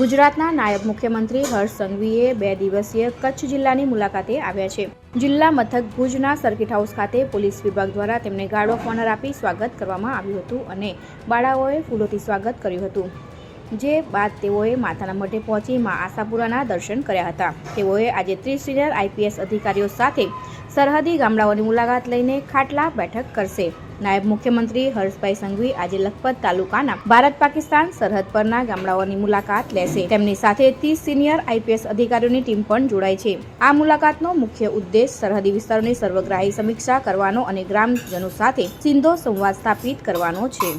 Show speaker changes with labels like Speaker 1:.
Speaker 1: ગુજરાતના નાયબ મુખ્યમંત્રી હર્ષ સંઘવીએ બે દિવસીય કચ્છ જિલ્લાની મુલાકાતે આવ્યા છે. જિલ્લા મથક ભુજના સર્કિટ હાઉસ ખાતે પોલીસ વિભાગ દ્વારા તેમને ગાર્ડ ઓફ ઓનર આપી સ્વાગત કરવામાં આવ્યું હતું અને બાળાઓએ ફૂલોથી સ્વાગત કર્યું હતું. જે બાદ તેઓએ માતાના મઢે પહોંચી મા આશાપુરાના દર્શન કર્યા હતા. તેઓએ આજે ત્રીસ સિનિયર આઈપીએસ અધિકારીઓ સાથે સરહદી ગામડાઓની મુલાકાત લઈને ખાટલા બેઠક કરશે. નાયબ મુખ્યમંત્રી હર્ષભાઈ સંઘવી આજે લખપત તાલુકાના ભારત પાકિસ્તાન સરહદ પરના ગામડાઓની મુલાકાત લેશે. તેમની સાથે ત્રીસ સિનિયર આઈપીએસ અધિકારીઓની ટીમ પણ જોડાય છે. આ મુલાકાતનો મુખ્ય ઉદ્દેશ સરહદી વિસ્તારોની સર્વગ્રાહી સમીક્ષા કરવાનો અને ગ્રામજનો સાથે સીધો સંવાદ સ્થાપિત કરવાનો છે.